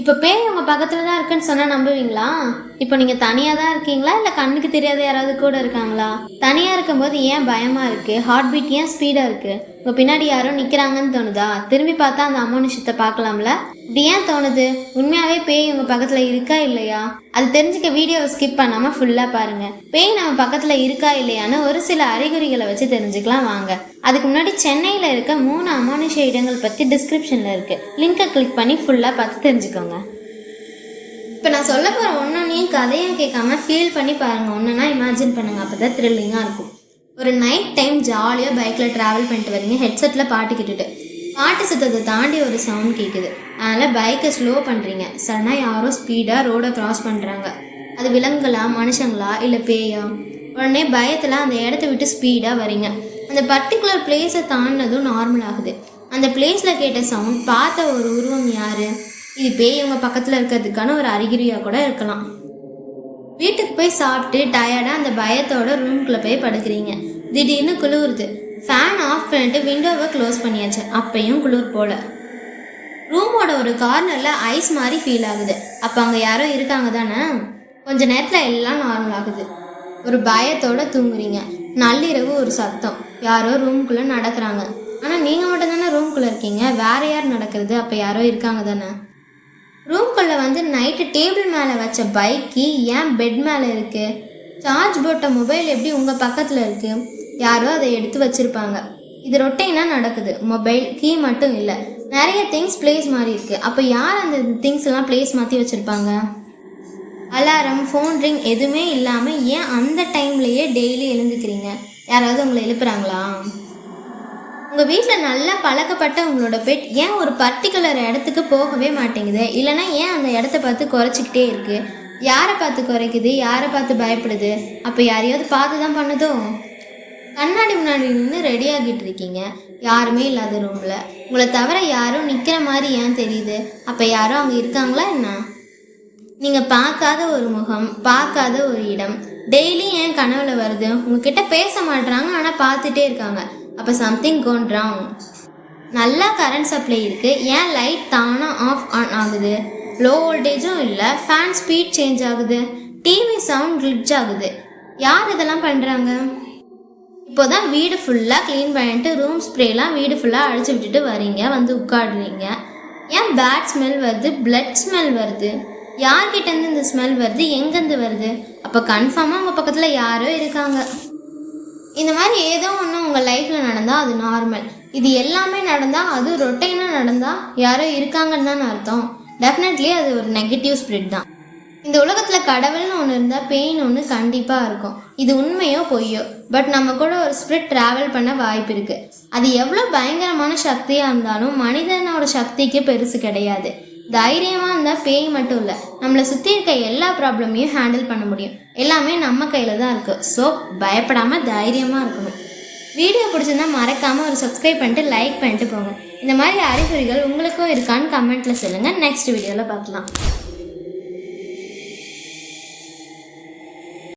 இப்போ பேய் உங்கள் பக்கத்தில் தான் இருக்குன்னு சொன்னால் நம்புவீங்களா? இப்போ நீங்கள் தனியாக தான் இருக்கீங்களா? இல்லை கண்ணுக்கு தெரியாத யாராவது கூட இருக்காங்களா? தனியாக இருக்கும்போது ஏன் பயமாக இருக்குது ஹார்ட் பீட் ஏன் ஸ்பீடாக இருக்குது உங்கள் பின்னாடி யாரோ நிற்கிறாங்கன்னு தோணுதா? திரும்பி பார்த்தா அந்த அமானுஷத்தை பார்க்கலாம்ல? இப்படி ஏன் தோணுது? உண்மையாகவே பேய் உங்கள் பக்கத்தில் இருக்கா இல்லையா? அது தெரிஞ்சுக்க வீடியோவை ஸ்கிப் பண்ணாமல் ஃபுல்லாக பாருங்கள் பேய் நம்ம பக்கத்தில் இருக்கா இல்லையான்னு ஒரு சில அறிகுறிகளை வச்சு தெரிஞ்சுக்கலாம் வாங்க. அதுக்கு முன்னாடி சென்னையில் இருக்க மூணு அமானுஷ இடங்கள் பற்றி டிஸ்கிரிப்ஷனில் இருக்குது லிங்கை கிளிக் பண்ணி ஃபுல்லாக பார்த்து தெரிஞ்சுக்கோங்க. இப்போ நான் சொல்ல போகிற ஒன்றொன்னையும் கதையும் கேட்காம ஃபீல் பண்ணி பாருங்கள் ஒன்றுனா இமேஜின் பண்ணுங்கள் அப்போ தான் த்ரில்லிங்காக இருக்கும். ஒரு நைட் டைம் ஜாலியாக பைக்கில் ட்ராவல் பண்ணிட்டு வரீங்க ஹெட்செட்டில் பாட்டு கேட்டுட்டு. பாட்டு சத்தத்தை தாண்டி ஒரு சவுண்ட் கேட்குது அதனால் பைக்கை ஸ்லோ பண்ணுறீங்க சடனாக யாரோ ஸ்பீடாக ரோடை கிராஸ் பண்ணுறாங்க அது விலங்குகளா மனுஷங்களா இல்லை பேயா? உடனே பயத்தில் அந்த இடத்த விட்டு ஸ்பீடாக வரீங்க அந்த பர்டிகுலர் பிளேஸை தாண்டினதும் நார்மல் ஆகுது. அந்த பிளேஸில் கேட்ட சவுண்ட் பார்த்த ஒரு உருவம் யார்? இது பேய் இவங்க பக்கத்தில் இருக்கிறதுக்கான ஒரு அறிகுறியாக கூட இருக்கலாம். வீட்டுக்கு போய் சாப்பிட்டு டயர்டாக அந்த பயத்தோட ரூம்குள்ளே போய் படுக்கிறீங்க. திடீர்னு குளிருது. ஃபேன் ஆஃப் பண்ணிட்டு விண்டோவை க்ளோஸ் பண்ணியாச்சு. அப்பையும் குளிர் போல. ரூமோட ஒரு கார்னரில் ஐஸ் மாதிரி ஃபீல் ஆகுது. அப்போ அங்கே யாரோ இருக்காங்க தானே? கொஞ்ச நேரத்தில் எல்லாம் நார்மல் ஆகுது. ஒரு பயத்தோட தூங்குறீங்க. நள்ளிரவு ஒரு சத்தம். யாரோ ரூம்குள்ளே நடக்கிறாங்க. ஆனால் நீங்கள் மட்டும் தானே ரூம்குள்ளே இருக்கீங்க. வேற யார் நடக்கிறது? அப்போ யாரோ இருக்காங்க தானே? ரூம்குள்ளே வந்து நைட்டு டேபிள் மேலே வச்ச பைக்கு ஏன் பெட் மேலே இருக்குது சார்ஜ் போட்ட மொபைல் எப்படி உங்கள் பக்கத்தில் இருக்குது யாரோ அதை எடுத்து வச்சுருப்பாங்க. இது ரொட்டைனாக நடக்குது. மொபைல் கீ மட்டும் இல்லை. நிறைய திங்ஸ் பிளேஸ் மாதிரி இருக்குது அப்போ யார் அந்த திங்ஸ் எல்லாம் பிளேஸ் மாற்றி வச்சுருப்பாங்க? அலாரம் ஃபோன் ரிங் எதுவுமே இல்லாமல் ஏன் அந்த டைம்லேயே டெய்லி எழுந்துக்கிறீங்க? யாராவது உங்களை எழுப்புறாங்களா? உங்கள் வீட்டில் நல்லா பழக்கப்பட்ட உங்களோட பெட் ஏன் ஒரு பர்டிகுலர் இடத்துக்கு போகவே மாட்டேங்குது? இல்லைன்னா ஏன் அந்த இடத்த பார்த்து குறைச்சிக்கிட்டே இருக்குது யாரை பார்த்து குறைக்குது? யாரை பார்த்து பயப்படுது? அப்போ யாரையாவது பார்த்து தான் பண்ணுதோ கண்ணாடி முன்னாடி நின்று ரெடி ஆகிட்டு இருக்கீங்க. யாருமே இல்லாத ரூமில் உங்களை தவிர யாரும் நிற்கிற மாதிரி ஏன் தெரியுது? அப்போ யாரும் அங்கே இருக்காங்களா என்ன? நீங்கள் பார்க்காத ஒரு முகம் பார்க்காத ஒரு இடம். டெய்லி ஏன் கனவுல வருது? உங்ககிட்ட பேச மாட்றாங்க ஆனால் பார்த்துட்டே இருக்காங்க. அப்போ சம்திங் கோன் ராங் நல்லா கரண்ட் சப்ளை இருக்குது ஏன் லைட் தானாக ஆஃப் ஆன் ஆகுது? லோ வோல்டேஜும் இல்லை ஃபேன் ஸ்பீட் சேஞ்ச் ஆகுது. டிவி சவுண்ட் கிளிட்ஜ் ஆகுது. யார் இதெல்லாம் பண்ணுறாங்க இப்போதான் வீடு ஃபுல்லாக க்ளீன் பண்ணிட்டு ரூம் ஸ்ப்ரேலாம் வீடு ஃபுல்லாக அடிச்சு விட்டுட்டு வரீங்க வந்து உட்காடுறீங்க ஏன் பேட் ஸ்மெல் வருது? பிளட் ஸ்மெல் வருது. யார்கிட்டேருந்து இந்த ஸ்மெல் வருது? எங்கேருந்து வருது? அப்போ கன்ஃபார்மாக உங்கள் பக்கத்தில் யாரோ இருக்காங்க. இந்த மாதிரி ஏதோ ஒன்று உங்கள் லைஃப்பில் நடந்தால் அது நார்மல் இது எல்லாமே நடந்தால் அது ரொட்டைனாக நடந்தால் யாரோ இருக்காங்கன்னு தான் அர்த்தம். டெஃபினெட்லி அது ஒரு நெகட்டிவ் ஸ்பிரிட் தான். இந்த உலகத்தில் கடவுள்னு ஒன்று இருந்தால் பெயின் ஒன்று கண்டிப்பாக இருக்கும். இது உண்மையோ பொய்யோ? பட் நம்ம கூட ஒரு ஸ்பிரிட் ட்ராவல் பண்ண வாய்ப்பு இருக்குது அது எவ்வளோ பயங்கரமான சக்தியாக இருந்தாலும் மனிதனோட சக்திக்கு பெருசு கிடையாது. தைரியமாக இருந்தால் பேய் மட்டும் இல்லை. நம்மளை சுற்றி இருக்க எல்லா ப்ராப்ளமையும் ஹேண்டில் பண்ண முடியும். எல்லாமே நம்ம கையில் தான் இருக்குது ஸோ பயப்படாமல் தைரியமாக இருக்கணும். வீடியோ பிடிச்சிருந்தா மறக்காமல் ஒரு சப்ஸ்கிரைப் பண்ணிட்டு லைக் பண்ணிட்டு போங்க. இந்த மாதிரி அறிகுறிகள் உங்களுக்கும் இருக்கான்னு கமெண்ட்டில் சொல்லுங்கள் நெக்ஸ்ட் வீடியோவில் பார்க்கலாம்.